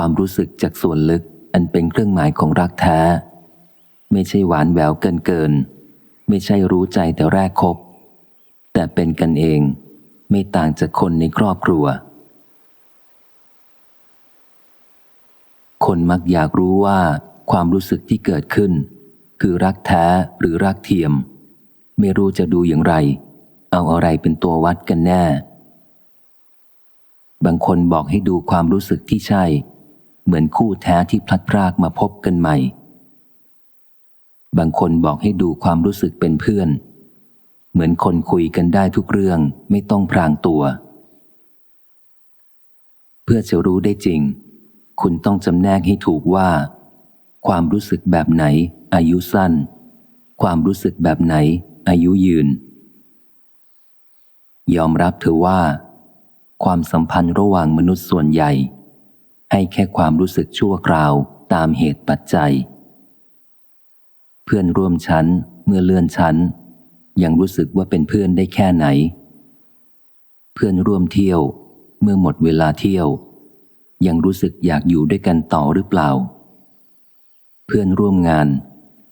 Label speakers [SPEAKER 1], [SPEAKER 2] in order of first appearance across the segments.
[SPEAKER 1] ความรู้สึกจากส่วนลึก อันเป็นเครื่องหมายของรักแท้ ไม่ใช่หวานแหววเกินเกิน ไม่ใช่รู้ใจแต่แรกคบ แต่เป็นกันเอง ไม่ต่างจากคนในครอบครัว คนมักอยากรู้ว่าความรู้สึกที่เกิดขึ้น คือรักแท้หรือรักเทียม ไม่รู้จะดูอย่างไร เอาอะไรเป็นตัววัดกันแน่บางคนบอกให้ดูความรู้สึกที่ใช่ เหมือนคู่แท้ที่พลัดพรากมาพบกันใหม่ บางคนบอกให้ดูความรู้สึกเป็นเพื่อน เหมือนคนคุยกันได้ทุกเรื่องไม่ต้องพรางตัว เพื่อจะรู้ได้จริง คุณต้องจำแนกให้ถูกว่า ความรู้สึกแบบไหน อายุสั้น ความรู้สึกแบบไหน อายุยืน ยอมรับเถอะว่า ความสัมพันธ์ระหว่างมนุษย์ส่วนใหญ่ ให้แค่ความรู้สึกชั่วคราวตามเหตุปัจจัย เพื่อนร่วมชั้นเมื่อเลื่อนชั้น ยังรู้สึกว่าเป็นเพื่อนได้แค่ไหน เพื่อนร่วมเที่ยวเมื่อหมดเวลาเที่ยว ยังรู้สึกอยากอยู่ด้วยกันต่อหรือเปล่า เพื่อนร่วมงาน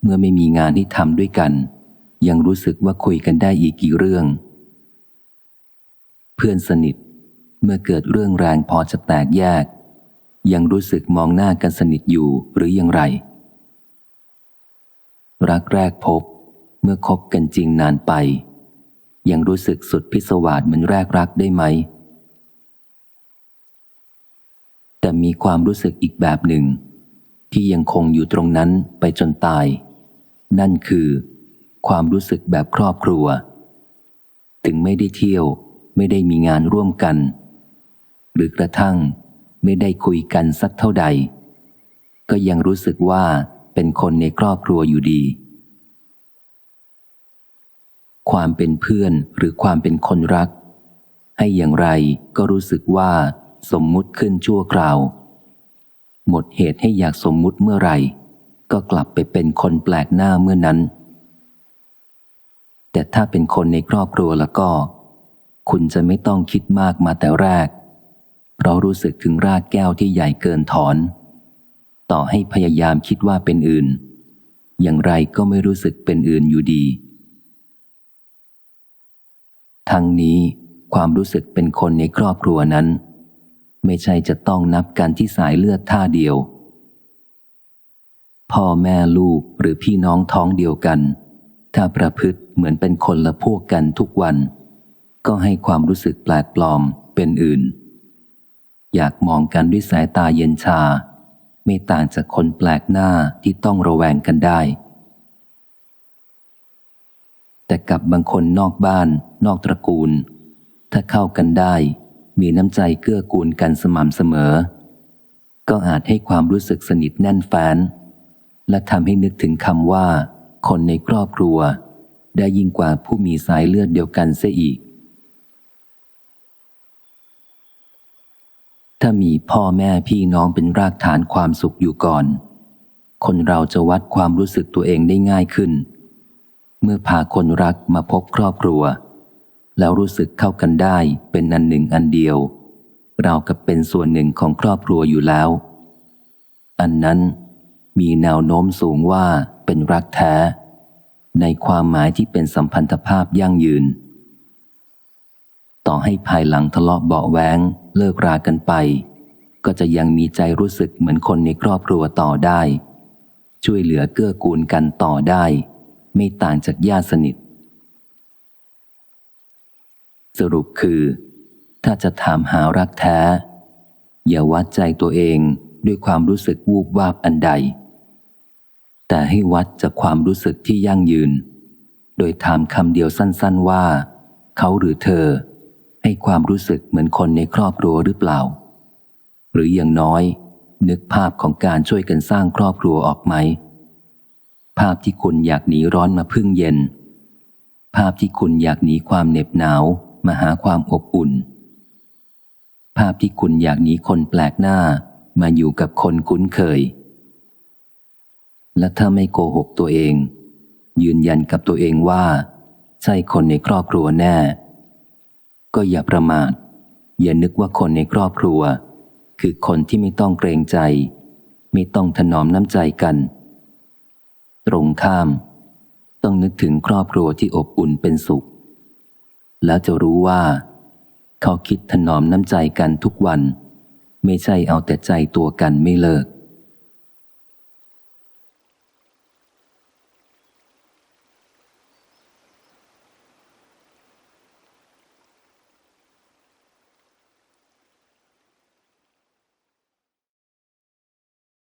[SPEAKER 1] เมื่อไม่มีงานที่ทำด้วยกัน ยังรู้สึกว่าคุยกันได้อีกกี่เรื่อง เพื่อนสนิทเมื่อเกิดเรื่องแรงพอจะแตกแยก ยังรู้สึกมองหน้ากันสนิทอยู่หรือยังไร รักแรกพบเมื่อคบกันจริงนานไป ยังรู้สึกสุดพิศวาสเหมือนแรกรักได้ไหม แต่มีความรู้สึกอีกแบบหนึ่ง ที่ยังคงอยู่ตรงนั้นไปจนตาย นั่นคือ ความรู้สึกแบบครอบครัว ถึงไม่ได้เที่ยวไม่ได้มีงานร่วมกัน หรือกระทั่ง ไม่ได้คุยกันสักเท่าใด ก็ยังรู้สึกว่าเป็นคนในครอบครัวอยู่ดี ความเป็นเพื่อนหรือความเป็นคนรัก ให้อย่างไรก็รู้สึกว่าสมมุติขึ้นชั่วคราว หมดเหตุให้อยากสมมุติเมื่อไหร่ ก็กลับไปเป็นคนแปลกหน้าเมื่อนั้น แต่ถ้าเป็นคนในครอบครัวแล้วก็ คุณจะไม่ต้องคิดมากมาแต่แรก เพราะรู้สึกถึงรากแก้วที่ใหญ่เกินถอน ต่อให้พยายามคิดว่าเป็นอื่น อย่างไรก็ไม่รู้สึกเป็นอื่นอยู่ดี ทั้งนี้ความรู้สึกเป็นคนในครอบครัวนั้น ไม่ใช่จะต้องนับกันที่สายเลือดท่าเดียว พ่อแม่ลูกหรือพี่น้องท้องเดียวกัน ถ้าประพฤติเหมือนเป็นคนละพวกกันทุกวัน ก็ให้ความรู้สึกแปลกปลอมเป็นอื่น อยากมองกันด้วยสายตาเย็นชา ไม่ต่างจากคนแปลกหน้าที่ต้องระแวงกันได้ แต่กับบางคนนอกบ้าน นอกตระกูล ถ้าเข้ากันได้ มีน้ำใจเกื้อกูลกันสม่ำเสมอ ก็อาจให้ความรู้สึกสนิทแน่นแฟ้นและทำให้นึกถึงคำว่า คนในครอบครัว ได้ยิ่งกว่าผู้มีสายเลือดเดียวกันเสียอีก ถ้ามีพ่อแม่พี่น้องเป็นรากฐานความสุขอยู่ก่อน คนเราจะวัดความรู้สึกตัวเองได้ง่ายขึ้น เมื่อพาคนรักมาพบครอบครัว แล้วรู้สึกเข้ากันได้เป็นอันหนึ่งอันเดียว เรากับเป็นส่วนหนึ่งของครอบครัวอยู่แล้ว อันนั้นมีแนวโน้มสูงว่าเป็นรักแท้ ในความหมายที่เป็นสัมพันธภาพยั่งยืน ต่อให้ภายหลังทะเลาะเบาแวงเลิกรากันไป ก็จะยังมีใจรู้สึกเหมือนคนในครอบครัวต่อได้ ช่วยเหลือเกื้อกูลกันต่อได้ ไม่ต่างจากญาติสนิท สรุปคือ ถ้าจะถามหารักแท้ อย่าวัดใจตัวเองด้วยความรู้สึกวูบวาบอันใด แต่ให้วัดจากความรู้สึกที่ยั่งยืน โดยถามคำเดียวสั้น ๆว่า เขาหรือเธอ ให้ความรู้สึกเหมือนคนในครอบครัวหรือเปล่า หรืออย่างน้อย นึกภาพของการช่วยกันสร้างครอบครัวออกไหม ภาพที่คุณอยากหนีร้อนมาพึ่งเย็น ภาพที่คุณอยากหนีความเหน็บหนาวมาหาความอบอุ่น ภาพที่คุณอยากหนีคนแปลกหน้ามาอยู่กับคนคุ้นเคย และถ้าไม่โกหกตัวเอง ยืนยันกับตัวเองว่า ใช่คนในครอบครัวแน่ ก็อย่าประมาท อย่านึกว่าคนในครอบครัว คือคนที่ไม่ต้องเกรงใจ ไม่ต้องถนอมน้ำใจกัน ตรงข้าม ต้องนึกถึงครอบครัวที่อบอุ่นเป็นสุข แล้วจะรู้ว่า เขาคิดถนอมน้ำใจกันทุกวัน ไม่ใช่เอาแต่ใจตัวกันไม่เลิก